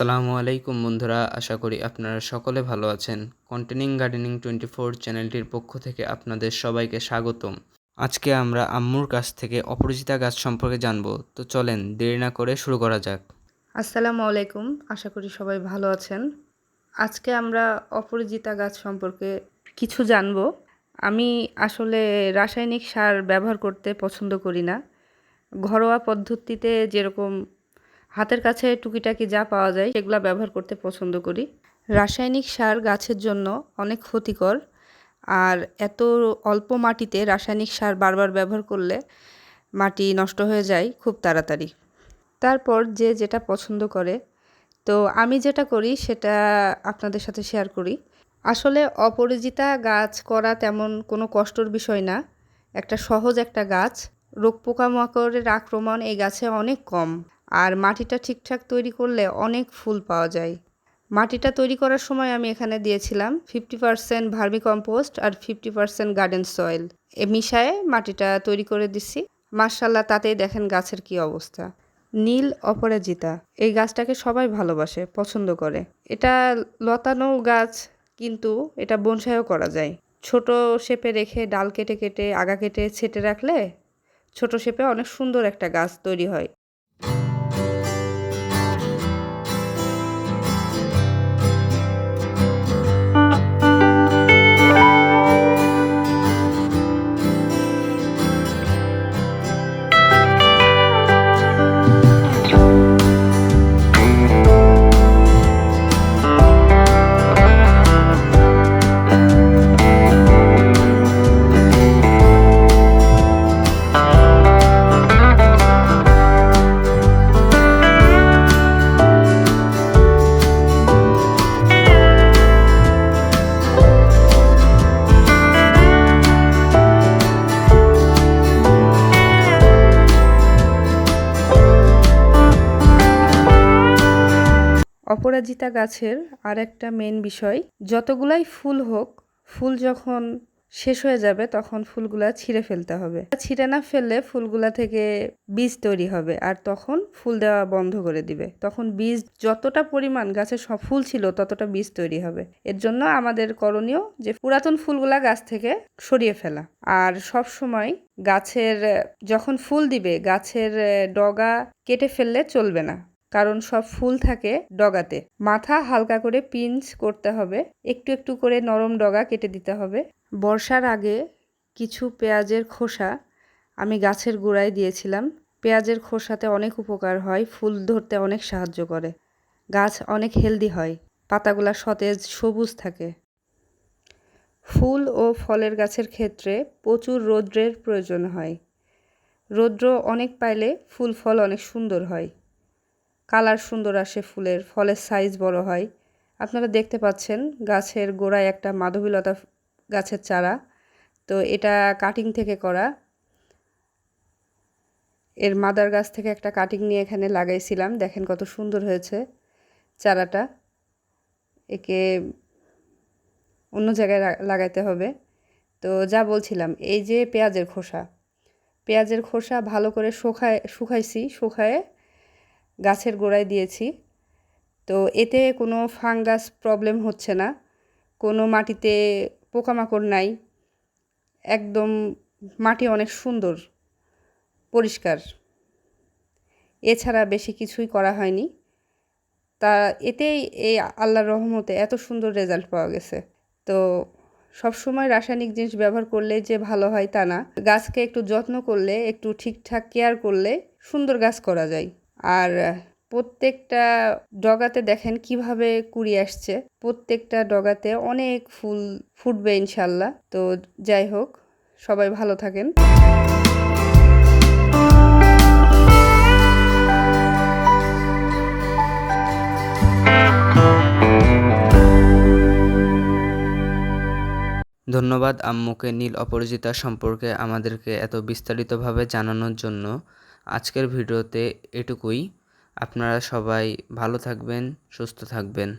আসসালামু আলাইকুম বন্ধুরা, আশা করি আপনারা সকলে ভালো আছেন। কন্টেনিং গার্ডেনিং টোয়েন্টি ফোর চ্যানেলটির পক্ষ থেকে আপনাদের সবাইকে স্বাগতম। আজকে আমরা আম্মুর কাছ থেকে অপরিচিতা গাছ সম্পর্কে জানব। তো চলেন, দেরি না করে শুরু করা যাক। আসসালামু আলাইকুম, আশা করি সবাই ভালো আছেন। আজকে আমরা অপরাজিতা গাছ সম্পর্কে কিছু জানব। আমি আসলে রাসায়নিক সার ব্যবহার করতে পছন্দ করি না। ঘরোয়া পদ্ধতিতে যেরকম হাতের কাছে টুকিটাকি যা পাওয়া যায় সেগুলো ব্যবহার করতে পছন্দ করি। রাসায়নিক সার গাছের জন্য অনেক ক্ষতিকর, আর এত অল্প মাটিতে রাসায়নিক সার বারবার ব্যবহার করলে মাটি নষ্ট হয়ে যায় খুব তাড়াতাড়ি। তারপর যে যেটা পছন্দ করে, তো আমি যেটা করি সেটা আপনাদের সাথে শেয়ার করি। আসলে অপরাজিতা গাছ করা তেমন কোনো কষ্টর বিষয় না, একটা সহজ একটা গাছ। রোগ পোকামাকড়ের আক্রমণ এই গাছে অনেক কম। আর মাটিটা ঠিকঠাক তৈরি করলে অনেক ফুল পাওয়া যায়। মাটিটা তৈরি করার সময় আমি এখানে দিয়েছিলাম ফিফটি পার্সেন্ট ভার্মি কম্পোস্ট আর ফিফটি পার্সেন্ট গার্ডেন সয়েল এ মিশায়ে মাটিটা তৈরি করে দিচ্ছি মার্শাল্লাহ তাতেই দেখেন গাছের কি অবস্থা। নীল অপরাজিতা, এই গাছটাকে সবাই ভালোবাসে, পছন্দ করে। এটা লতানো গাছ, কিন্তু এটা বনসাইও করা যায়। ছোট শেপে রেখে ডাল কেটে কেটে আগা কেটে ছেটে রাখলে ছোট শেপে অনেক সুন্দর একটা গাছ তৈরি হয়। অপরাজিতা গাছের আর একটা মেন বিষয়, যতগুলাই ফুল হোক, ফুল যখন শেষ হয়ে যাবে তখন ফুলগুলা ছিঁড়ে ফেলতে হবে। ছিঁড়ে না ফেললে ফুলগুলা থেকে বীজ তৈরি হবে আর তখন ফুল দেওয়া বন্ধ করে দিবে। তখন বীজ যতটা পরিমাণ গাছে সব ফুল ছিল ততটা বীজ তৈরি হবে। এর জন্য আমাদের করণীয় যে পুরাতন ফুলগুলা গাছ থেকে সরিয়ে ফেলা। আর সব সময় গাছের যখন ফুল দিবে, গাছের ডগা কেটে ফেললে চলবে না। কারণ সব ফুল থাকে ডগাতে। মাথা হালকা করে পিঞ্চ করতে হবে, একটু একটু করে নরম ডগা কেটে দিতে হবে। বর্ষার আগে কিছু পেঁয়াজের খোসা আমি গাছের গোড়ায় দিয়েছিলাম। পেঁয়াজের খোসাতে অনেক উপকার হয়, ফুল ধরতে অনেক সাহায্য করে। গাছ অনেক হেলদি হয়, পাতাগুলা সতেজ, সবুজ থাকে। ফুল ও ফলের গাছের ক্ষেত্রে প্রচুর রৌদ্রের প্রয়োজন হয়। রৌদ্র অনেক পাইলে ফুল ফল অনেক সুন্দর হয়। কালার সুন্দর আসে ফুলের, ফলের সাইজ বড় হয়। আপনারা দেখতে পাচ্ছেন গাছের গোড়ায় একটা মাধবীলতা গাছের চারা। তো এটা কাটিং থেকে করা। এর মাদার গাছ থেকে একটা কাটিং নিয়ে এখানে লাগাইছিলাম। দেখেন কত সুন্দর হয়েছে চারাটা। একে অন্য জায়গায় লাগাইতে হবে। তো যা বলছিলাম, এই যে পেঁয়াজের খোসা। পেঁয়াজের খোসা ভালো করে শুকায় শুকাইছি। শুকায়ে গাছের গোড়ায় দিয়েছি। তো এতে কোনো ফাঙ্গাস প্রবলেম হচ্ছে না। কোনো মাটিতে পোকামাকড় নাই। একদম মাটি অনেক সুন্দর, পরিষ্কার। এছাড়া বেশি কিছুই করা হয়নি। তা এতেই এই আল্লাহর রহমতে এত সুন্দর রেজাল্ট পাওয়া গেছে। তো সবসময় রাসায়নিক জিনিস ব্যবহার করলে যে ভালো হয় তা না। গাছকে একটু যত্ন করলে, একটু ঠিকঠাক কেয়ার করলে সুন্দর গাছ করা যায়। আর প্রত্যেকটা ডগাতে দেখেন কীভাবে কুড়ি আসছে। প্রত্যেকটা ডগাতে অনেক ফুল ফুটবে ইনশাল্লাহ। তো যাই হোক, সবাই ভালো থাকেন। ধন্যবাদ আম্মুকে নীল অপরাজিতা সম্পর্কে আমাদেরকে এত বিস্তারিতভাবে জানানোর জন্য। আজকের ভিডিওতে এটুকুই। আপনারা সবাই ভালো থাকবেন সুস্থ থাকবেন।